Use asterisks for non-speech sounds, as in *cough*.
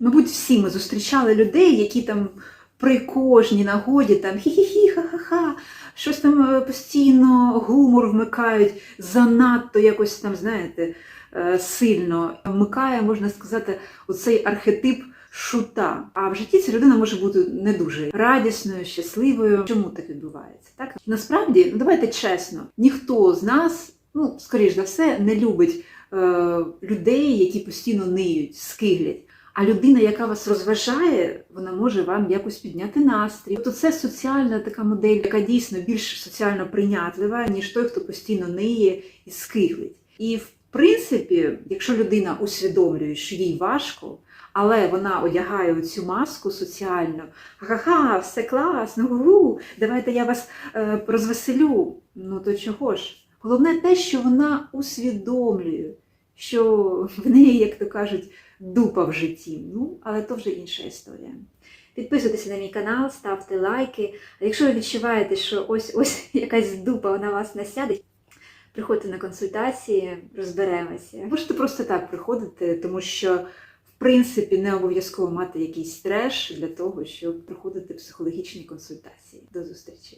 Мабуть, всі ми зустрічали людей, які там при кожній нагоді там хі-хі-хі, ха-ха-ха, щось там е, постійно гумор вмикають, занадто якось там, знаєте, е, сильно вмикає, можна сказати, оцей архетип шута. А в житті ця людина може бути не дуже радісною, щасливою. Чому так відбувається? Так насправді, ну давайте чесно, ніхто з нас, ну скоріш за все, не любить е, людей, які постійно ниють, скиглять. А людина, яка вас розважає, вона може вам якось підняти настрій. Тобто це соціальна така модель, яка дійсно більш соціально прийнятлива, ніж той, хто постійно ниє і скиглить. І в принципі, якщо людина усвідомлює, що їй важко, але вона одягає цю маску соціальну, ха-ха, все класно, гу, давайте я вас е, розвеселю. Ну то чого ж? Головне те, що вона усвідомлює, що в неї, як то кажуть, дупа в житті. Ну, але то вже інша історія. Підписуйтесь на мій канал, ставте лайки. А якщо ви відчуваєте, що ось ось *laughs* якась дупа на вас насяде, приходьте на консультації, розберемося. Можете просто так приходити, тому що, в принципі, не обов'язково мати якийсь треш для того, щоб приходити психологічні консультації. До зустрічі!